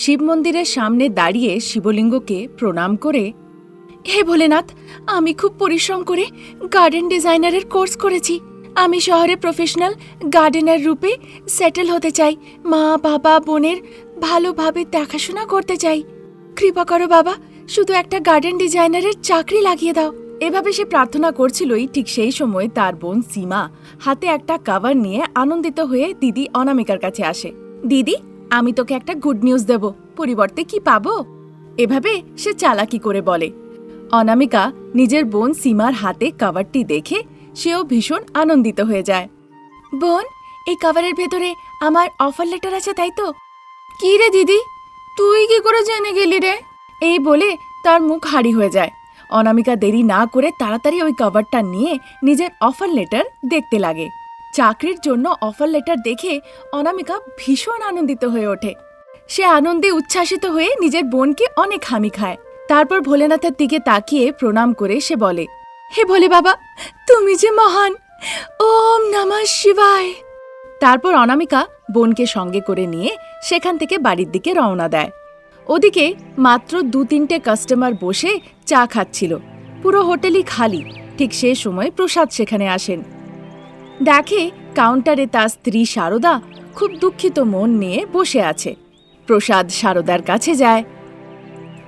শিব মন্দিরের সামনে দাঁড়িয়ে শিবলিঙ্গকে প্রণাম করে, হে ভোলেনাথ, আমি খুব পরিশ্রম করে গার্ডেন ডিজাইনারের কোর্স করেছি। আমি শহরে প্রফেশনাল গার্ডেনার রূপে সেটেল হতে চাই, মা, বাবা, বোনের ভালোভাবে দেখাশোনা করতে চাই। কৃপা করো বাবা, শুধু একটা গার্ডেন ডিজাইনারের চাকরি লাগিয়ে দাও। এভাবে সে প্রার্থনা করছিলই ঠিক সেই সময় তার বোন সীমা হাতে একটা কাভার নিয়ে আনন্দিত হয়ে দিদি অনামিকার কাছে আসে। দিদি আমি তোকে একটা গুড নিউজ দেব, পরিবর্তে কি পাবো? এভাবে সে চালাকি করে বলে। অনামিকা নিজের বোন সীমার হাতে কাভারটি দেখে সেও ভীষণ আনন্দিত হয়ে যায়। বোন, এই কাভারের ভেতরে আমার অফার লেটার আছে তাই তো? কি রে দিদি? তুই কি করে জেনে গেলি রে? এই বলে তার মুখ হাড়ি হয়ে যায়। অনামিকা দেরি না করে তাড়াতাড়ি ওই কভারটা নিয়ে নিজের অফার লেটার দেখতে লাগে। চাকরির জন্য অফার লেটার দেখে অনামিকা ভীষণ আনন্দিত হয়ে ওঠে। সে আনন্দে উচ্ছ্বাসিত হয়ে নিজের বোনকে অনেক হামি খায়। তারপর ভোলেনাথের দিকে তাকিয়ে প্রণাম করে সে বলে, হে ভোলে বাবা, তুমি যে মহান, ওম নমঃ শিবায়। তারপর অনামিকা বোনকে সঙ্গে করে নিয়ে সেখান থেকে বাড়ির দিকে রওনা দেয়। ওদিকে মাত্র দু তিনটে কাস্টমার বসে চা খাচ্ছিল। পুরো হোটেলই খালি, ঠিক সে সময় প্রসাদ সেখানে আসেন। দেখে কাউন্টারে তার স্ত্রী সারদা খুব দুঃখিত মন নিয়ে বসে আছে। প্রসাদ সারদার কাছে যায়।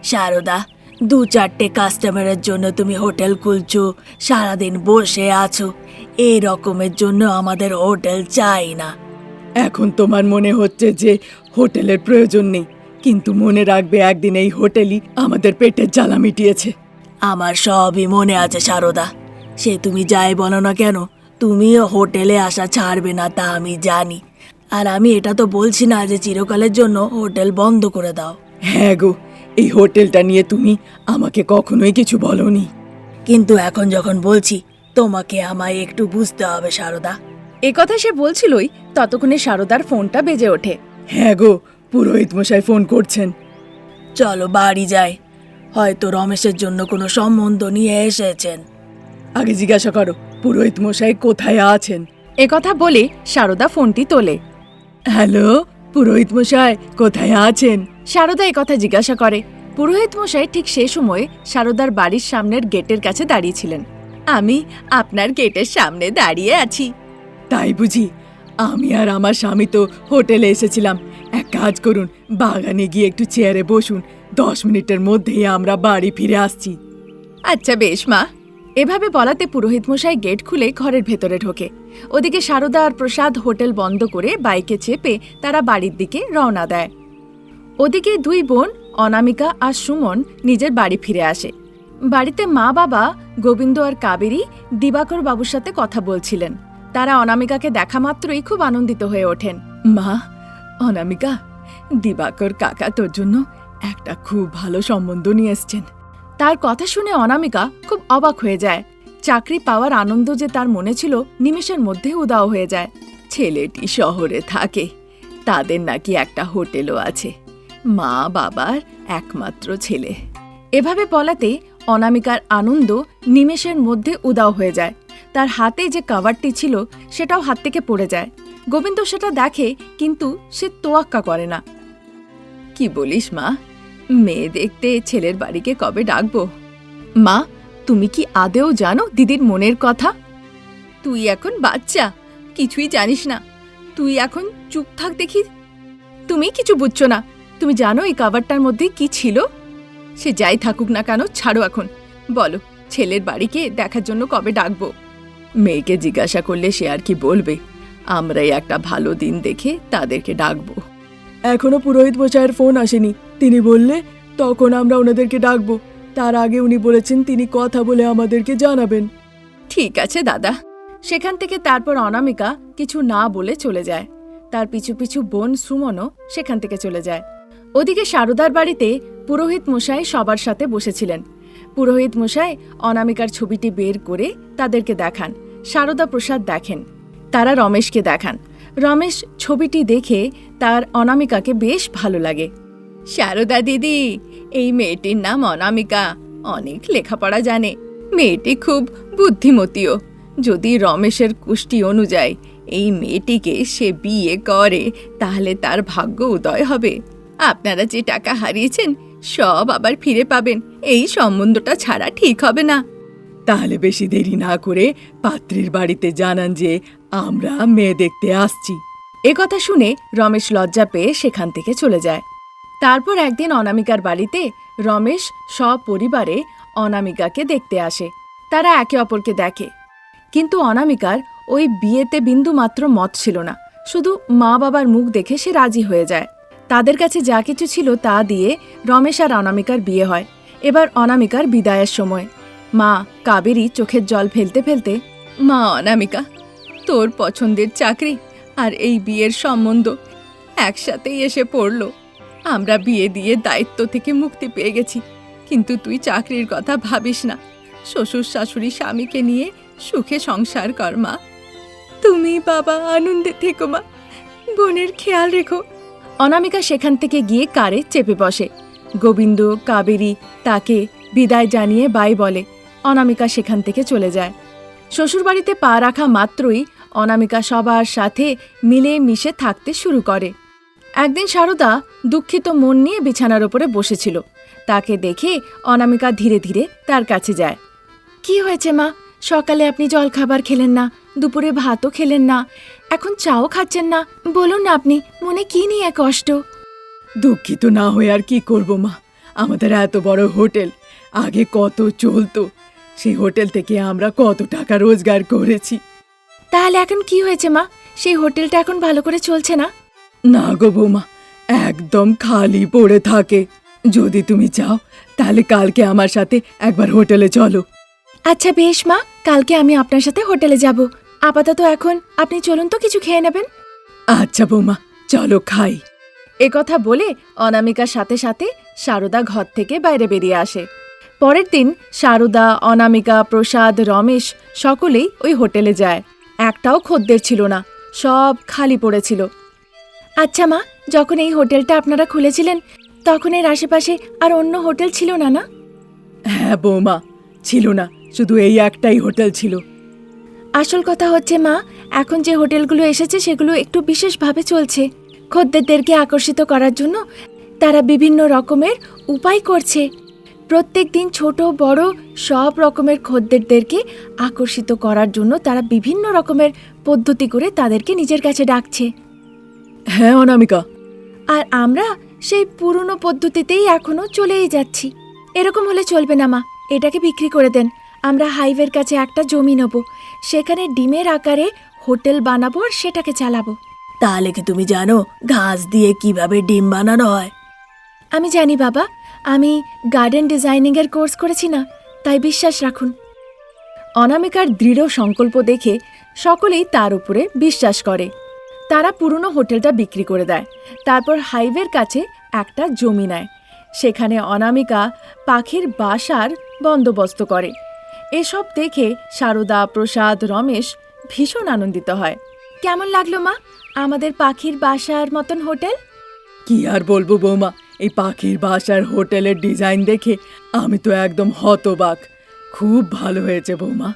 সারদা দু চারটে কাস্টমারের জন্য তুমি হোটেল খুলছো সারাদিন বসে আছো। এই রকমের জন্য আমাদের হোটেল চাই না। এখন তোমার মনে হচ্ছে যে হোটেলের প্রয়োজন নেই কিন্তু মনে রাখবে একদিন এই হোটেলই আমাদের পেটের জ্বালা মিটিয়েছে। আমার সবই মনে আছে সারদা। সে তুমি যাই বলো না কেন তুমিও হোটেলে আসা ছাড়বে না তা আমি জানি। আর আমি এটা তো বলছি না যে চিরকালের জন্য হোটেল বন্ধ করে দাও। হ্যাঁ গো এই হোটেলটা নিয়ে তুমি আমাকে কখনোই কিছু বলনি। কিন্তু এখন যখন বলছি তোমাকে আমায় একটু বুঝতে হবে সারদা। এ কথা সে বলছিলই ততক্ষণে সারদার ফোনটা বেজে ওঠে। হ্যাঁ গো পুরোহিত মশাই ফোন করছেন। চলো বাড়ি যাই। হয়তো রমেশের জন্য কোনো সম্বন্ধ নিয়ে এসেছেন। আগে জিজ্ঞাসা করো পুরোহিত মশাই কোথায় আছেন? এ কথা বলে সারদা ফোনটি তোলে। হ্যালো পুরোহিত মশাই কোথায় আছেন? সারদা এই কথা জিজ্ঞাসা করে। পুরোহিত মশাই ঠিক সে সময় সারদার বাড়ির সামনের গেটের কাছে দাঁড়িয়েছিলেন। আমি আপনার গেটের সামনে দাঁড়িয়ে আছি। তাই বুঝি আমি আর আমার স্বামী তো হোটেলে এসেছিলাম। এক কাজ করুন বাগানে গিয়ে একটু চেয়ারে বসুন দশ মিনিটের মধ্যেই আমরা বাড়ি ফিরে আসছি। আচ্ছা বেশ মা। এভাবে বলাতে পুরোহিত মশাই গেট খুলে ঘরের ভেতরে ঢোকে। ওদিকে সারদা আর প্রসাদ হোটেল বন্ধ করে বাইকে চেপে তারা বাড়ির দিকে রওনা দেয়। ওদিকে দুই বোন, অনামিকা আর সুমন, নিজের বাড়ি ফিরে আসে। বাড়িতে মা বাবা, গোবিন্দ আর কাবেরী, দিবাকর বাবুর সাথে কথা বলছিলেন। তারা অনামিকাকে দেখা মাত্রই খুব আনন্দিত হয়ে ওঠেন। মা, অনামিকা, দিবাকর কাকা তোর জন্য একটা খুব ভালো সম্বন্ধ নিয়ে এসছেন। তার কথা শুনে অনামিকা খুব অবাক হয়ে যায়। চাকরি পাওয়ার আনন্দ যে তার মনে ছিল নিমেষের মধ্যে উদাও হয়ে যায়। ছেলেটি শহরে থাকে। তাদের নাকি একটা হোটেলও আছে। মা বাবার একমাত্র ছেলে। এভাবে বলাতে অনামিকার আনন্দ নিমেষের মধ্যে উদাও হয়ে যায়। তার হাতে যে কাভারটি ছিল সেটাও হাত থেকে পড়ে যায়। গোবিন্দ সেটা দেখে কিন্তু সে তোয়াক্কা করে না। কি বলিস মা? মেয়ে দেখতে ছেলের বাড়িকে কবে ডাকবো? মা, তুমি কি আদেও জানো দিদির মনের কথা? তুই এখন বাচ্চা, কিছুই জানিস না। তুই এখন চুপ থাক দেখি। তুমি কিছু বুঝছ না। তুমি জানো এই কাভারটার মধ্যে কি ছিল? সে যাই থাকুক না কেন, ছাড়ো এখন। বলো, ছেলের বাড়িকে দেখার জন্য কবে ডাকবো? মেয়েকে জিজ্ঞাসা করলে সে আর কি বলবে? আমরাই একটা ভালো দিন দেখে তাদেরকে ডাকবো। এখনও পুরোহিত মশাইয়ের ফোন আসেনি। তিনি বললে, তখন আমরা ওনাদেরকে ডাকবো। তার আগে উনি বলেছেন, তিনি কথা বলে আমাদেরকে জানাবেন। ঠিক আছে, দাদা। সেখান থেকে তারপর অনামিকা কিছু না বলে চলে যায়। তার পিছু পিছু বোন সুমনও সেখান থেকে চলে যায়। ওদিকে সারদার বাড়িতে পুরোহিত মশাই সবার সাথে বসেছিলেন। পুরোহিত মশাই অনামিকার ছবিটি বের করে তাদেরকে দেখান। সারদা প্রসাদ দেখেন। তারা রমেশকে দেখান। রমেশ ছবিটি দেখে তার অনামিকাকে বেশ ভালো লাগে। সারদা দিদি, এই মেয়েটির নাম অনামিকা। অনেক লেখাপড়া জানে। মেয়েটি খুব বুদ্ধিমতীও। যদি রমেশের কুষ্টি অনুযায়ী এই মেয়েটিকে সে বিয়ে করে, তাহলে তার ভাগ্য উদয় হবে। আপনারা যে টাকা হারিয়েছেন, সব আবার ফিরে পাবেন। এই সম্বন্ধটা ছাড়া ঠিক হবে না। তাহলে বেশি দেরি না করে পাত্রীর বাড়িতে জানান যে আমরা মেয়ে দেখতে আসছি। এ কথা শুনে রমেশ লজ্জা পেয়ে সেখান থেকে চলে যায়। তারপর একদিন অনামিকার বাড়িতে রমেশ সপরিবারে অনামিকাকে দেখতে আসে। তারা একে অপরকে দেখে। কিন্তু অনামিকার ওই বিয়েতে বিন্দুমাত্র মত ছিল না। শুধু মা বাবার মুখ দেখে সে রাজি হয়ে যায়। তাদের কাছে যা কিছু ছিল তা দিয়ে রমেশ আর অনামিকার বিয়ে হয়। এবার অনামিকার বিদায়ের সময়। মা কাবেরী চোখের জল ফেলতে ফেলতে, মা অনামিকা, তোর পছন্দের চাকরি আর এই বিয়ের সম্বন্ধ একসাথেই এসে পড়ল। আমরা বিয়ে দিয়ে দায়িত্ব থেকে মুক্তি পেয়ে গেছি, কিন্তু তুই চাকরির কথা ভাবিস না। শ্বশুর শাশুড়ি স্বামীকে নিয়ে সুখে সংসার কর, মা। তুমি বাবা আনন্দে থেকো, মা। বোনের খেয়াল রেখো। অনামিকা সেখান থেকে গিয়ে কারে চেপে বসে। গোবিন্দ, কাবেরী তাকে বিদায় জানিয়ে বাই বলে অনামিকা সেখান থেকে চলে যায়। শ্বশুরবাড়িতে পা রাখা মাত্রই অনামিকা সবার সাথে মিলে মিশে থাকতে শুরু করে। একদিন সারদা দুঃখিত মন নিয়ে বিছানার ওপরে বসেছিল। তাকে দেখে অনামিকা ধীরে ধীরে তার কাছে যায়। কি হয়েছে মা? সকালে আপনি জলখাবার খেলেন না, দুপুরে ভাতও খেলেন না, এখন চাও খাচ্ছেন না। বলুন না আপনি, মনে কি নিয়ে কষ্ট? দুঃখিত না হয়ে আর কি করব মা? আমাদের এত বড় হোটেল, আগে কত চলতো সেই হোটেল থেকে আমরা কত টাকা রোজগার করেছি। তাহলে এখন কি হয়েছে মা? সেই হোটেলটা এখন ভালো করে চলছে না? না গো বৌমা একদম খালি পড়ে থাকে। যদি তুমি চাও তাহলে কালকে আমার সাথে একবার হোটেলে চলো। আচ্ছা বেশ মা। কালকে আমি আপনার সাথে হোটেলে যাব। আপাতত এখন আপনি চলুন তো কিছু খেয়ে নেবেন। আচ্ছা বৌমা চলো খাই। এ কথা বলে অনামিকার সাথে সাথে সারদা ঘর থেকে বাইরে বেরিয়ে আসে। পরের দিন সারদা অনামিকা প্রসাদ রমেশ সকলেই ওই হোটেলে যায়। একটাও খদ্দের ছিল না সব খালি পড়েছিল। আচ্ছা মা যখন এই হোটেলটা আপনারা খুলেছিলেন তখন এর আশেপাশে আর অন্য হোটেল ছিল না না? হ্যাঁ বৌমা ছিল না শুধু এই একটাই হোটেল ছিল। আসল কথা হচ্ছে মা এখন যে হোটেলগুলো এসেছে সেগুলো একটু বিশেষভাবে চলছে। খদ্দেরদেরকে আকর্ষিত করার জন্য তারা বিভিন্ন রকমের উপায় করছে। প্রত্যেক দিন ছোট বড় সব রকমের খদ্দেরদেরকে আকর্ষিত করার জন্য তারা বিভিন্ন রকমের পদ্ধতি করে তাদেরকে নিজের কাছে ডাকছে। হ্যাঁ অনামিকা। আর আমরা সেই পুরনো পদ্ধতিতেই এখনও চলেই যাচ্ছি। এরকম হলে চলবে না মা। এটাকে বিক্রি করে দেন। আমরা হাইওয়ের কাছে একটা জমি নেব। সেখানে ডিমের আকারে হোটেল বানাবো আর সেটাকে চালাবো। তাহলে কি তুমি জানো ঘাস দিয়ে কীভাবে ডিম বানানো হয়? আমি জানি বাবা। আমি গার্ডেন ডিজাইনিংয়ের কোর্স করেছি না, তাই বিশ্বাস রাখুন। অনামিকার দৃঢ় সংকল্প দেখে সকলেই তার উপরে বিশ্বাস করে। তারা পুরনো হোটেলটা বিক্রি করে দেয়, তারপর হাইওয়ের কাছে একটা জমি নেয়। সেখানে অনামিকা পাখির বাসার বন্দোবস্ত করে। এসব দেখে সারদা, প্রসাদ, রমেশ ভীষণ আনন্দিত হয়। কেমন লাগল মা, আমাদের পাখির বাসার মতন হোটেল? কি আর বলব বৌমা এই পাখির বাসার হোটেলের ডিজাইন দেখে আমি তো একদম হতবাক। খুব ভালো হয়েছে বৌমা।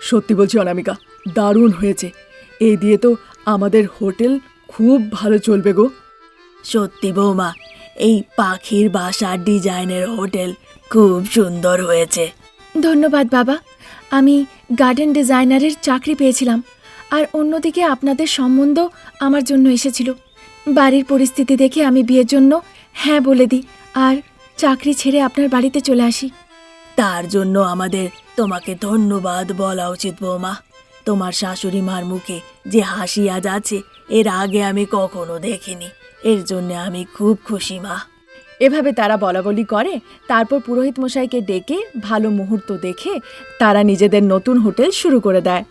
সত্যি বলছি অনামিকা দারুণ হয়েছে। এই দিয়ে তো আমাদের হোটেল খুব ভালো চলবে গো। সত্যি বৌমা এই পাখির বাসার ডিজাইনের হোটেল খুব সুন্দর হয়েছে। ধন্যবাদ বাবা আমি গার্ডেন ডিজাইনারের চাকরি পেয়েছিলাম আর অন্যদিকে আপনাদের সম্বন্ধ আমার জন্য এসেছিল। বাড়ির পরিস্থিতি দেখে আমি বিয়ের জন্য হ্যাঁ বলে দিই আর চাকরি ছেড়ে আপনার বাড়িতে চলে আসি। তার জন্য আমাদের তোমাকে ধন্যবাদ বলা উচিত বৌমা। তোমার শাশুড়ি মার মুখে যে হাসি আজ আছে এর আগে আমি কখনো দেখিনি। এর জন্য আমি খুব খুশি মা। এভাবে তারা বলাবলি করে তারপর পুরোহিত মশাইকে ডেকে ভালো মুহূর্ত দেখে তারা নিজেদের নতুন হোটেল শুরু করে দেয়।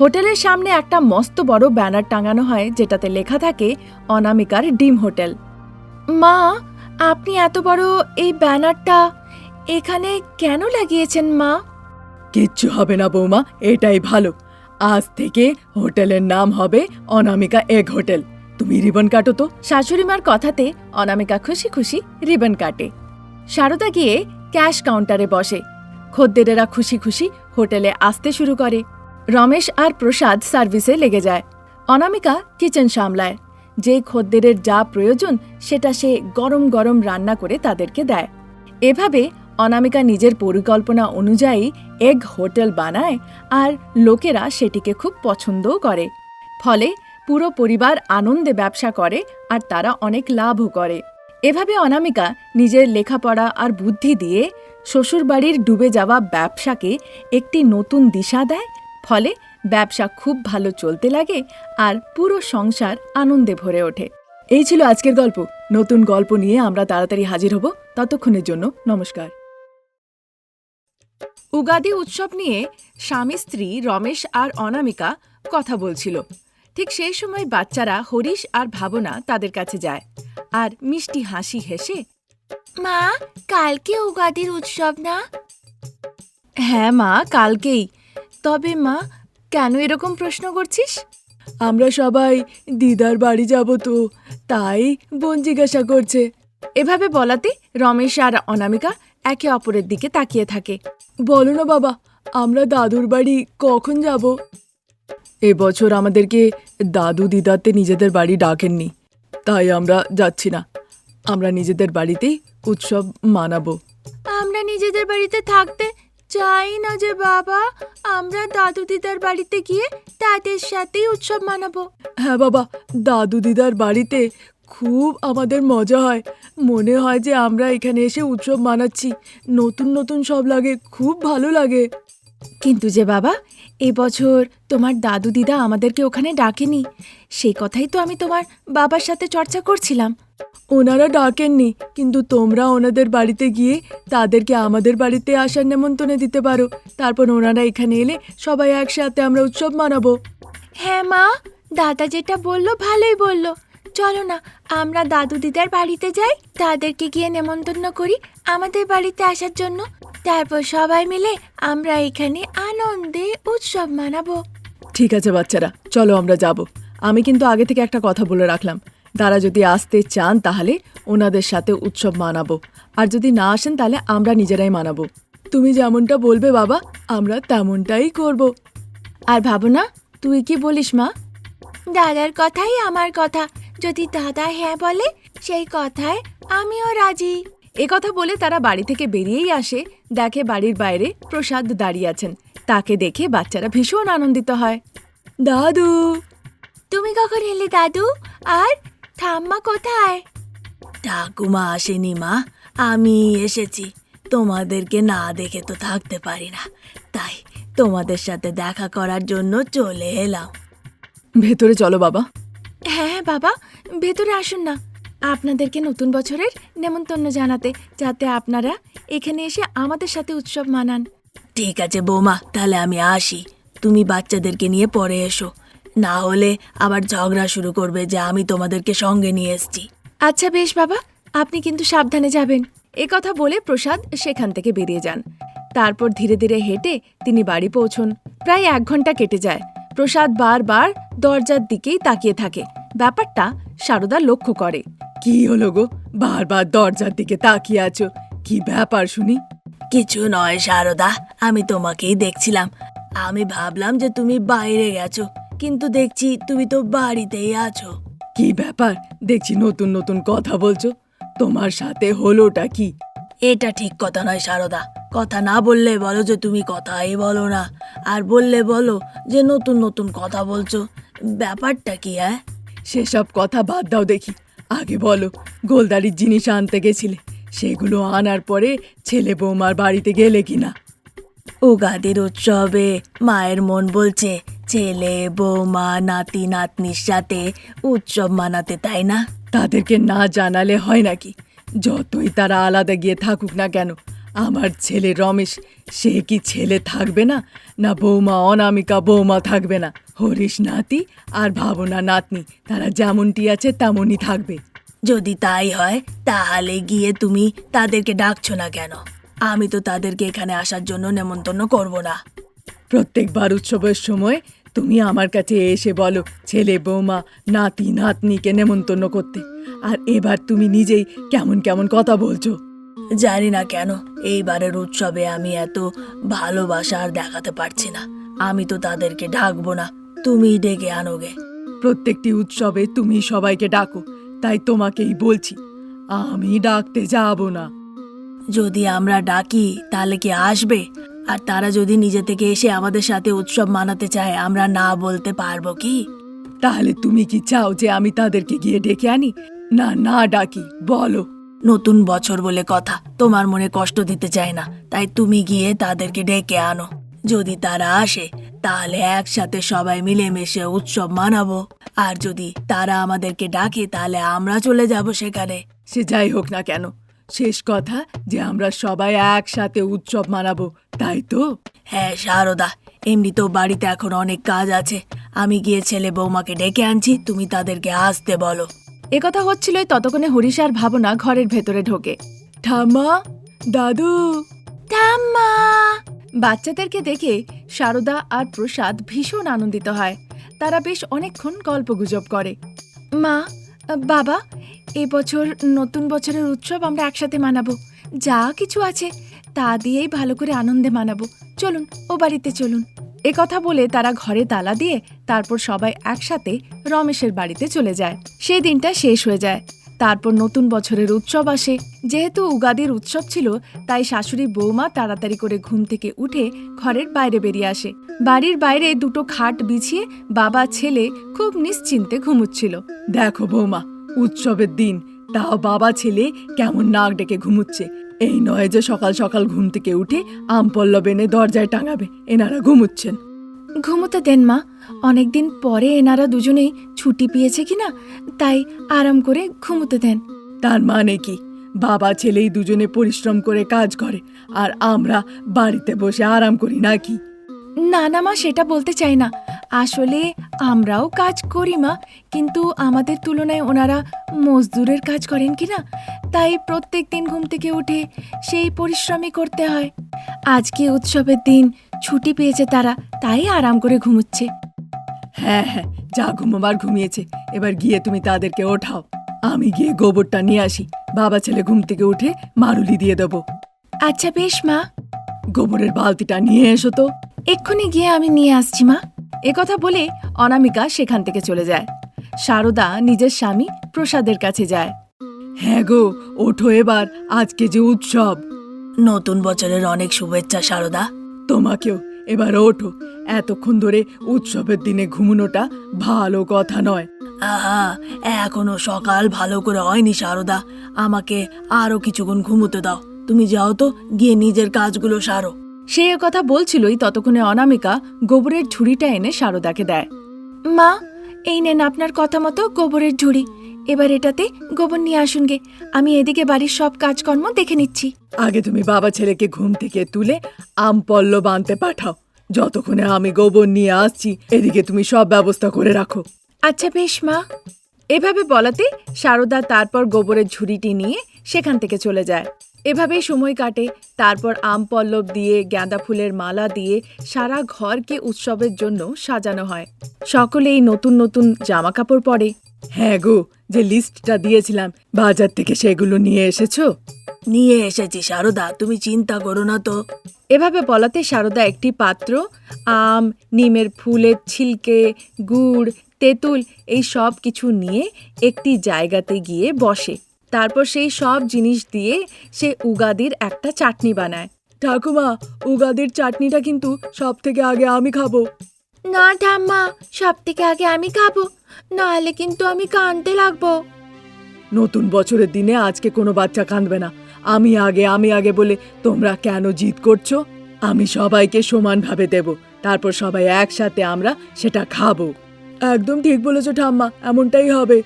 হোটেলের সামনে একটা মস্ত বড় ব্যানার টাঙানো হয় যেটাতে লেখা থাকে অনামিকার ডিম হোটেল। মা আপনি এত বড় এই ব্যানারটা এখানে কেন লাগিয়েছেন মা? কিচ্ছু হবে না বৌমা এটাই ভালো। আজ থেকে হোটেলের নাম হবে অনামিকা এগ হোটেল। তুমি রিবন কাটো তো। শাশুড়িমার কথাতে অনামিকা খুশি খুশি রিবন কাটে। সারদা গিয়ে ক্যাশ কাউন্টারে বসে। খদ্দেরেরা খুশি খুশি হোটেলে আসতে শুরু করে। রমেশ আর প্রসাদ সার্ভিসে লেগে যায়। অনামিকা কিচেন সামলায়। যে খদ্দেরের যা প্রয়োজন, সেটা সে গরম গরম রান্না করে তাদেরকে দেয়। এভাবে অনামিকা নিজের পরিকল্পনা অনুযায়ী এগ হোটেল বানায় আর লোকেরা সেটিকে খুব পছন্দও করে। ফলে পুরো পরিবার আনন্দে ব্যবসা করে আর তারা অনেক লাভও করে। এভাবে অনামিকা নিজের লেখাপড়া আর বুদ্ধি দিয়ে শ্বশুরবাড়ির ডুবে যাওয়া ব্যবসাকে একটি নতুন দিশা দেয় ফলে ব্যবসা খুব ভালো চলতে লাগে আর পুরো সংসার আনন্দে ভরে ওঠে। এই ছিল আজকের গল্প। নতুন গল্প নিয়ে আমরা তাড়াতাড়ি হাজির হব। ততক্ষণের জন্য নমস্কার। উগাদি উৎসব নিয়ে স্বামী স্ত্রী রমেশ আর অনামিকা কথা বলছিল। ঠিক সেই সময় বাচ্চারা হরিশ আর ভাবনা তাদের কাছে যায়। আর মিষ্টি হাসি হেসে মা কালকে উগাদির উৎসব না? হ্যাঁ মা কালকেই। তবে মা, কেন এরকম প্রশ্ন করছিস? আমরা সবাই দিদার বাড়ি যাব তো, তাই বোন জিজ্ঞাসা করছে। এভাবে বলাতে রমেশ আর অনামিকা একে অপরের দিকে তাকিয়ে থাকে। বলো না বাবা, আমরা দাদুর বাড়ি কখন যাব? এবছর আমাদেরকে দাদু দিদাতে নিজেদের বাড়ি ডাকেননি, তাই আমরা যাচ্ছি না। আমরা নিজেদের বাড়িতেই উৎসব মানাবো। আমরা নিজেদের বাড়িতে থাকতে চাই না যে বাবা আমরা দাদু দিদার বাড়িতে গিয়ে তাদের সাথেই উৎসব মানাবো। হ্যাঁ বাবা দাদু দিদার বাড়িতে খুব আমাদের মজা হয়। মনে হয় যে আমরা এখানে এসে উৎসব মানাচ্ছি। নতুন নতুন সব লাগে খুব ভালো লাগে। কিন্তু যে বাবা এবছর তোমার দাদু দিদা আমাদেরকে ওখানে ডাকেনি। সেই কথাই তো আমি তোমার বাবার সাথে চর্চা করছিলাম। ওনারা ডাকেননি কিন্তু তোমরা ওনাদের বাড়িতে গিয়ে তাদেরকে আমাদের বাড়িতে আসার নেমন্তন্ন দিতে পারো। তারপর ওনারা এখানে এলে সবাই একসাথে আমরা উৎসব মানাবো। হ্যাঁ মা দাদা যেটা বলল ভালোই বলল। চলো না আমরা দাদু দিদার বাড়িতে যাই তাদেরকে গিয়ে নেমন্তন্ন করি আমাদের বাড়িতে আসার জন্য। তারপর সবাই মিলে আমরা এখানে আনন্দে উৎসব মানাবো। ঠিক আছে বাচ্চারা চলো আমরা যাব। আমি কিন্তু আগে থেকে একটা কথা বলে রাখলাম। তারা যদি আসতে চান তাহলে ওনাদের সাথে উৎসব মানাবো। আর যদি না আসেন তাহলে আমরা নিজেরাই মানাবো। তুমি যেমনটা বলবে বাবা আমরা তেমনটাই করব। আর ভাবনা তুই কি বলিস মা? দাদার কথাই আমার কথা। যদি দাদা হ্যাঁ বলে সেই কথায় আমিও রাজি। এ কথা বলে তারা বাড়ি থেকে বেরিয়েই আসে। দেখে বাড়ির বাইরে প্রসাদ দাঁড়িয়ে আছেন। তাকে দেখে বাচ্চারা ভীষণ আনন্দিত হয়। দাদু! তুমি কখন এলে দাদু? আর ঠাম্মা কোথায়? ঠাকুমা আসেনি মা আমি এসেছি। তোমাদেরকে না দেখে তো থাকতে পারি না। তাই তোমাদের সাথে দেখা করার জন্য চলে এলাম। ভেতরে চলো বাবা। হ্যাঁ বাবা ভেতরে আসুন না। আপনাদেরকে নতুন বছরের নেমন্তন্ন জানাতে যাতে আপনারা এখানে এসে আমাদের সাথে উৎসব মানান। ঠিক আছে বৌমা তাহলে আমি আসি। তুমি বাচ্চাদেরকে নিয়ে পরে এসো। না হলে আবার ঝগড়া শুরু করবে যে আমি তোমাদেরকে সঙ্গে নিয়ে এসেছি। আচ্ছা বেশ বাবা আপনি কিন্তু সাবধানে যাবেন। এ কথা বলে প্রসাদ সেখান থেকে বেরিয়ে যান। তারপর ধীরে ধীরে হেঁটে তিনি বাড়ি পৌঁছন। প্রায় এক ঘণ্টা কেটে যায়। প্রসাদ বারবার দরজার দিকেই তাকিয়ে থাকে। ব্যাপারটা সারদা লক্ষ্য করে। কি হলো গো? বারবার দরজার দিকে তাকিয়ে আছো? কি ব্যাপার শুনি? কিছু নয় সারদা আমি তোমাকেই দেখছিলাম। আমি ভাবলাম যে তুমি বাইরে গেছো। কিন্তু দেখছি তুমি তো বাড়িতেই আছো। কি ব্যাপার? দেখছি নতুন নতুন কথা বলছো। তোমার সাথে হলোটা কি? এটা ঠিক কথা নয় সারদা। কথা না বললে বলো যে তুমি কথাই বলো না। আর বললে বলো যে নতুন নতুন কথা বলছো। ব্যাপারটা কি হ্যাঁ সেসব কথা বাদ দাও দেখি। আগে বলো গোলদারির জিনিস আনতে গেছিলে। সেগুলো আনার পরে ছেলে বৌমার বাড়িতে গেলে কিনা? উগাদির উৎসবে মায়ের মন বলছে ছেলে বৌমা নাতি নাতনির সাথে উৎসব মানাতে তাই না? তাদেরকে না জানালে হয় নাকি? যতই তারা আলাদা গিয়ে থাকুক না কেন আমার ছেলে রমেশ সে কি ছেলে থাকবে না? না বৌমা অনামিকা বৌমা থাকবে না। হরিশ নাতি আর ভাবনা নাতনি তারা যেমনটি আছে তেমনই থাকবে। যদি তাই হয় তাহলে গিয়ে তুমি তাদেরকে ডাকছো না কেন? আমি তো তাদেরকে এখানে আসার জন্য নেমন্তন্ন করব না। প্রত্যেকবার উৎসবের সময় তুমি আমার কাছে এসে বলো ছেলে বৌমা নাতি নাতনিকে নেমন্তন্ন করতে। আর এবার তুমি নিজেই কেমন কেমন কথা বলছো। জানি না কেন এইবারের উৎসবে আমি এত ভালোবাসা আর দেখাতে পারছি না। আমি তো তাদেরকে ডাকবো না তুমিই ডেকে আনোগে প্রত্যেকটি উৎসবে তুমি সবাইকে ডাকো তাই তোমাকেই বলছি আমি ডাকতে যাব না। যদি আমরা ডাকি তাহলে কি আসবে? আর তারা যদি নিজে থেকে এসে আমাদের সাথে উৎসব মানাতে চায় আমরা না বলতে পারব কি? তাহলে তুমি কি চাও যে আমি তাদেরকে গিয়ে ডেকে আনি? না না ডাকি বলো। নতুন বছর বলে কথা তোমার মনে কষ্ট দিতে চায় না তাই তুমি গিয়ে তাদেরকে ডেকে আনো। যদি তারা আসে তাহলে একসাথে সবাই মিলেমিশে উৎসব মানাবো। আর যদি তারা আমাদেরকে ডাকে তাহলে আমরা চলে যাব সেখানে। সে যাই হোক না কেন শেষ কথা যে আমরা সবাই একসাথে উৎসব মানাবো তাই তো? হ্যাঁ সারদা। এমনি তো বাড়িতে এখন অনেক কাজ আছে। আমি গিয়ে ছেলে বৌমাকে ডেকে আনছি তুমি তাদেরকে আসতে বলো। একথা হচ্ছিলই ততক্ষণে হরিশ আর ভাবনা ঘরের ভেতরে ঢোকে। ঠাম্মা দাদু। ঠাম্মা। বাচ্চাদেরকে দেখে সারদা আর প্রসাদ ভীষণ আনন্দিত হয়। তারা বেশ অনেকক্ষণ গল্পগুজব করে। মা বাবা এবছর নতুন বছরের উৎসব আমরা একসাথে মানাবো। যা কিছু আছে তা দিয়েই ভালো করে আনন্দে মানাবো। চলুন, ও বাড়িতে চলুন। এ কথা বলে তারা ঘরে তালা দিয়ে তারপর সবাই একসাথে রমেশের বাড়িতে চলে যায়। সেই দিনটা শেষ হয়ে যায়। তারপর নতুন বছরের উৎসব আসে। যেহেতু উগাদির উৎসব ছিল, তাই শাশুড়ি বৌমা তাড়াতাড়ি করে ঘুম থেকে উঠে ঘরের বাইরে বেরিয়ে আসে। বাড়ির বাইরে দুটো খাট বিছিয়ে বাবা, ছেলে খুব নিশ্চিন্তে ঘুমুচ্ছিল। দেখো বৌমা, উৎসবের দিন। তাও বাবা, ছেলে কেমন নাক ডেকে ঘুমুচ্ছে। এই নয় যে সকাল সকাল ঘুম থেকে উঠে আম পল্লব এনে দরজায় টাঙাবে এনারা ঘুমুচ্ছেন। ঘুমোতে দেন মা অনেকদিন পরে এনারা দুজনেই ছুটি পেয়েছে কিনা তাই আরাম করে ঘুমোতে দেন। তার মানে কি? বাবা ছেলেই দুজনে পরিশ্রম করে কাজ করে আর আমরা বাড়িতে বসে আরাম করি নাকি? না না মা সেটা বলতে চাই না। আসলে আমরাও কাজ করি মা। কিন্তু আমাদের তুলনায় ওনারা মজদুরের কাজ করেন কি না তাই প্রত্যেক দিন ঘুম থেকে উঠে সেই পরিশ্রমই করতে হয়। আজকে উৎসবের দিন ছুটি পেয়েছে তারা তাই আরাম করে ঘুমুচ্ছে। হ্যাঁ হ্যাঁ যা ঘুমোবার ঘুমিয়েছে। এবার গিয়ে তুমি তাদেরকে ওঠাও। আমি গিয়ে গোবরটা নিয়ে আসি। বাবা ছেলে ঘুম থেকে উঠে মারুলি দিয়ে দেবো। আচ্ছা বেশ মা। গোবরের বালতিটা নিয়ে এসো তো। এক্ষুনি গিয়ে আমি নিয়ে আসছি মা। একথা বলে অনামিকা সেখান থেকে চলে যায়। সারদা নিজের স্বামী প্রসাদের কাছে যায়। হ্যাঁ গো ওঠো এবার আজকে যে উৎসব। নতুন বছরের অনেক শুভেচ্ছা সারদা। তোমাকেও এবার ওঠো। এতক্ষণ ধরে উৎসবের দিনে ঘুমনোটা ভালো কথা নয়। আহা এখনও সকাল ভালো করে হয়নি সারদা। আমাকে আরও কিছুক্ষণ ঘুমোতে দাও। তুমি যাও তো গিয়ে নিজের কাজগুলো সারো। সে এ কথা বলছিলই ততক্ষণে অনামিকা গোবরের ঝুড়িটা এনে সারদাকে দেয়। মা এই নেন আপনার কথা মতো গোবরের ঝুড়ি। এবার এটাতে গোবর নিয়ে আসুন গে। আমি এদিকে বাড়ির সব কাজকর্ম দেখে নিচ্ছি। আগে তুমি বাবা ছেলেকে ঘুম থেকে তুলে আম পল্ল আনতে পাঠাও। যতক্ষণে আমি গোবর নিয়ে আসছি এদিকে তুমি সব ব্যবস্থা করে রাখো। আচ্ছা বেশ মা। এভাবে বলাতে সারদা তারপর গোবরের ঝুড়িটি নিয়ে সেখান থেকে চলে যায়। এভাবেই সময় কাটে। তারপর আম পল্লব দিয়ে গাঁদা ফুলের মালা দিয়ে সারা ঘরকে উৎসবের জন্য সাজানো হয়। সকলেই নতুন নতুন জামা কাপড় পরে। হ্যাঁ গো যে লিস্টটা দিয়েছিলাম বাজার থেকে সেগুলো নিয়ে এসেছ? নিয়ে এসেছি সারদা তুমি চিন্তা করো না তো। এভাবে বলাতে সারদা একটি পাত্র আম নিমের ফুলের ছিলকে গুড় তেঁতুল এই সব কিছু নিয়ে একটি জায়গাতে গিয়ে বসে। তারপর সেই সব জিনিস দিয়ে সে উগাদির একটা চাটনি বানায়। ঠাকুমা উগাদির চাটনিটা কিন্তু সব থেকে আগে আমি খাব। না ঠাম্মা সব থেকে আগে আমি খাব। নাহলে কিন্তু আমি কাঁদতে লাগবো। নতুন বছরের দিনে আজকে কোনো বাচ্চা কাঁদবে না। আমি আগে আমি আগে বলে তোমরা কেন জিদ করছ? আমি সবাইকে সমানভাবে দেব। তারপর সবাই একসাথে আমরা সেটা খাব। একদম ঠিক বলেছ ঠাম্মা এমনটাই হবে।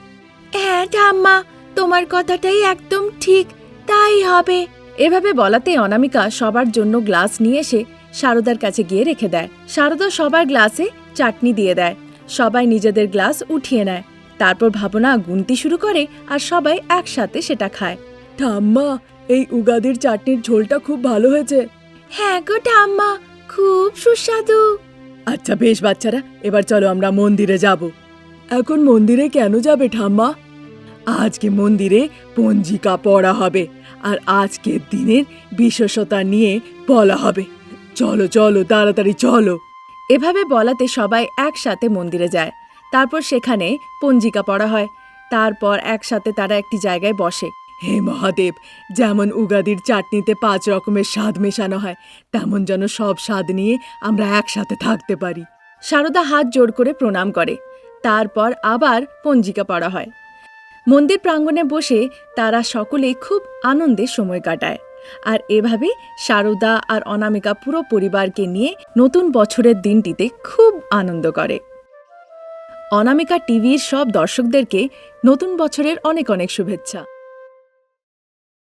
হ্যাঁ ঠাম্মা তোমার কথাটাই একদম ঠিক তাই হবে। এভাবে বলাতে অনামিকা সবার জন্য গ্লাস নিয়ে এসে সারদার কাছে গিয়ে রেখে দেয়। সারদা সবার গ্লাসে চাটনি দিয়ে দেয়। সবাই নিজেদের গ্লাস উঠিয়ে নেয়। তারপর ভাবনা গুনতি শুরু করে আর সবাই একসাথে সেটা খায়। ঠাম্মা এই উগাদির চাটনির ঝোলটা খুব ভালো হয়েছে। হ্যাঁ গো ঠাম্মা খুব সুস্বাদু। আচ্ছা বেশ বাচ্চারা এবার চলো আমরা মন্দিরে যাব। এখন মন্দিরে কেন যাবে ঠাম্মা? আজকে মন্দিরে পঞ্জিকা পড়া হবে আর আজকের দিনের বিশেষতা নিয়ে বলা হবে। চলো চলো, তাড়াতাড়ি চলো। এভাবে বলাতে সবাই একসাথে মন্দিরে যায়। তারপর সেখানে পঞ্জিকা পড়া হয়। তারপর একসাথে তারা একটি জায়গায় বসে। হে মহাদেব, যেমন উগাদির চাটনিতে পাঁচ রকমের স্বাদ মেশানো হয়, তেমন যেন সব স্বাদ নিয়ে আমরা একসাথে থাকতে পারি। সারদা হাত জোড় করে প্রণাম করে। তারপর আবার পঞ্জিকা পড়া হয়। মন্দির প্রাঙ্গণে বসে তারা সকলে খুব আনন্দে সময় কাটায়। আর এভাবে শারদা আর অনামিকা পুরো পরিবারকে নিয়ে নতুন বছরের দিনটিতে খুব আনন্দ করে। অনামিকা টিভির সব দর্শকদেরকে নতুন বছরের অনেক অনেক শুভেচ্ছা।